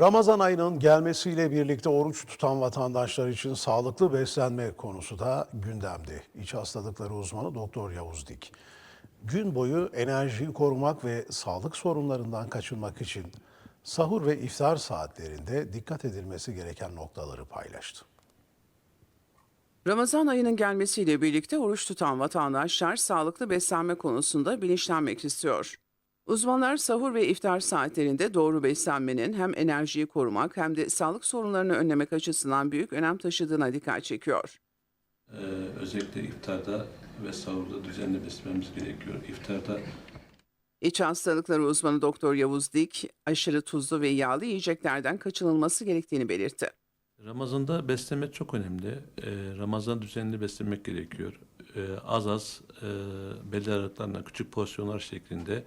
Ramazan ayının gelmesiyle birlikte oruç tutan vatandaşlar için sağlıklı beslenme konusu da gündemde. İç hastalıkları uzmanı Doktor Yavuz Dik. Gün boyu enerjiyi korumak ve sağlık sorunlarından kaçınmak için sahur ve iftar saatlerinde dikkat edilmesi gereken noktaları paylaştı. Ramazan ayının gelmesiyle birlikte oruç tutan vatandaşlar sağlıklı beslenme konusunda bilinçlenmek istiyor. Uzmanlar sahur ve iftar saatlerinde doğru beslenmenin hem enerjiyi korumak hem de sağlık sorunlarını önlemek açısından büyük önem taşıdığına dikkat çekiyor. Ee, özellikle iftarda ve sahurda düzenli beslememiz gerekiyor. İftarda İç hastalıkları uzmanı Doktor Yavuz Dik, aşırı tuzlu ve yağlı yiyeceklerden kaçınılması gerektiğini belirtti. Ramazan'da beslenmek çok önemli. Ee, Ramazan düzenli beslenmek gerekiyor. Ee, az az e, belli aralıklarla küçük porsiyonlar şeklinde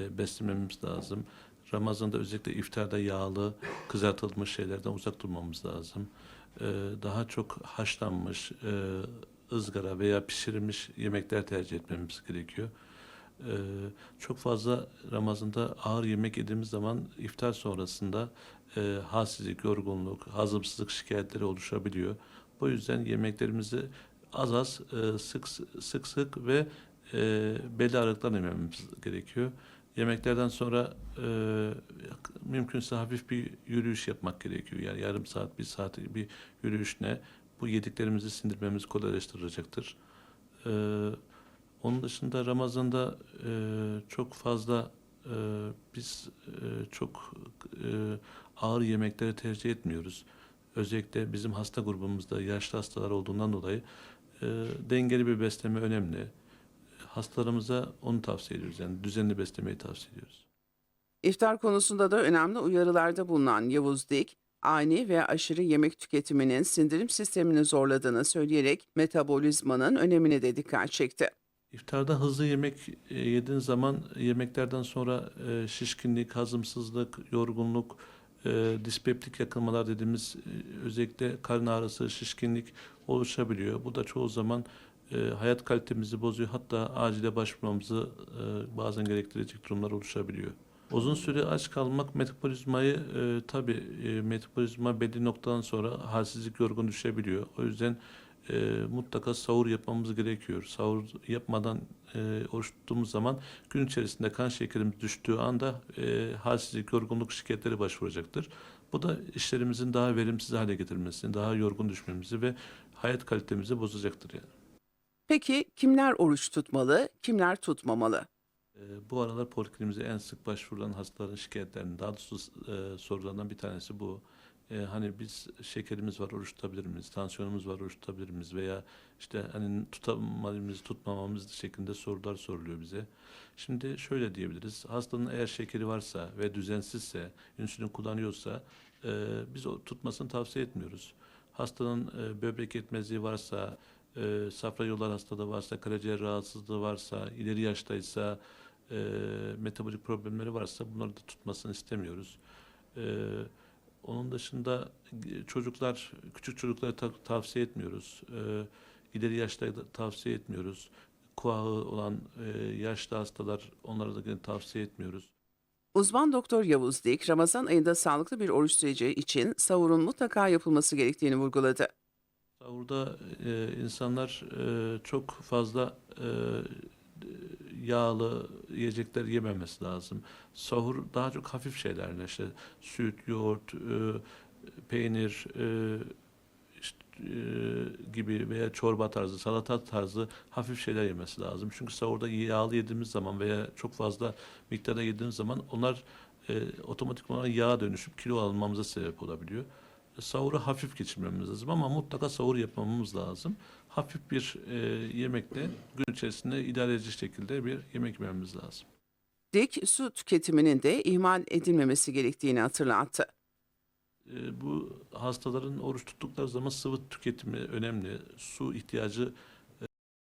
e, beslememiz lazım. Ramazan'da özellikle iftarda yağlı, kızartılmış şeylerden uzak durmamız lazım. Ee, daha çok haşlanmış, e, ızgara veya pişirilmiş yemekler tercih etmemiz gerekiyor. Çok fazla Ramazan'da ağır yemek yediğimiz zaman iftar sonrasında e, halsizlik, yorgunluk, hazımsızlık şikayetleri oluşabiliyor. Bu yüzden yemeklerimizi az az, e, sık sık sık ve e, belli aralıklarla yememiz gerekiyor. Yemeklerden sonra e, mümkünse hafif bir yürüyüş yapmak gerekiyor. Yani yarım saat, bir saat bir yürüyüş ne? Bu yediklerimizi sindirmemiz kolaylaştıracaktır. Ee, onun dışında Ramazan'da e, çok fazla e, biz e, çok e, ağır yemekleri tercih etmiyoruz. Özellikle bizim hasta grubumuzda yaşlı hastalar olduğundan dolayı e, dengeli bir besleme önemli. Hastalarımıza onu tavsiye ediyoruz. Yani düzenli beslemeyi tavsiye ediyoruz. İftar konusunda da önemli uyarılarda bulunan Yavuz Dik, ani ve aşırı yemek tüketiminin sindirim sistemini zorladığını söyleyerek metabolizmanın önemine de dikkat çekti. İftarda hızlı yemek e, yediğin zaman yemeklerden sonra e, şişkinlik, hazımsızlık, yorgunluk, e, dispeptik yakınmalar dediğimiz özellikle karın ağrısı, şişkinlik oluşabiliyor. Bu da çoğu zaman e, hayat kalitemizi bozuyor. Hatta acile başvurmamızı e, bazen gerektirecek durumlar oluşabiliyor. Uzun süre aç kalmak metabolizmayı e, tabii e, metabolizma belli noktadan sonra halsizlik, yorgun düşebiliyor. O yüzden e, mutlaka sahur yapmamız gerekiyor. Sahur yapmadan e, oruç tuttuğumuz zaman gün içerisinde kan şekerimiz düştüğü anda e, halsizlik, yorgunluk şikayetleri başvuracaktır. Bu da işlerimizin daha verimsiz hale getirmesini, daha yorgun düşmemizi ve hayat kalitemizi bozacaktır yani. Peki kimler oruç tutmalı, kimler tutmamalı? E, bu aralar polikliniğimize en sık başvurulan hastaların şikayetlerinin, daha doğrusu e, sorularından bir tanesi bu. E, hani biz şekerimiz var, oruç tutabilir miyiz? Tansiyonumuz var, oruç tutabilir miyiz? Veya işte hani tutamalımız, tutmamamız şeklinde sorular soruluyor bize. Şimdi şöyle diyebiliriz. Hastanın eğer şekeri varsa ve düzensizse, insülin kullanıyorsa e, biz o tutmasını tavsiye etmiyoruz. Hastanın e, böbrek yetmezliği varsa, e, safra yolları hastalığı varsa, karaciğer rahatsızlığı varsa, ileri yaştaysa, e, metabolik problemleri varsa bunları da tutmasını istemiyoruz. E, onun dışında çocuklar, küçük çocuklara ta- tavsiye etmiyoruz. E, ileri yaşta tavsiye etmiyoruz. Kuahı olan e, yaşlı hastalar onlara da gene tavsiye etmiyoruz. Uzman Doktor Yavuz Dik, Ramazan ayında sağlıklı bir oruç süreci için sahurun mutlaka yapılması gerektiğini vurguladı. Sahurda e, insanlar e, çok fazla e, yağlı yiyecekler yememesi lazım. Sahur daha çok hafif şeylerle işte süt, yoğurt, e, peynir e, işte, e, gibi veya çorba tarzı, salata tarzı hafif şeyler yemesi lazım. Çünkü sahurda yağlı yediğimiz zaman veya çok fazla miktarda yediğimiz zaman onlar e, otomatik olarak yağa dönüşüp kilo almamıza sebep olabiliyor. Sahuru hafif geçirmemiz lazım ama mutlaka sahur yapmamız lazım. Hafif bir e, yemekle gün içerisinde idare edici şekilde bir yemek yememiz lazım. Dik, su tüketiminin de ihmal edilmemesi gerektiğini hatırlattı. E, bu hastaların oruç tuttukları zaman sıvı tüketimi önemli. Su ihtiyacı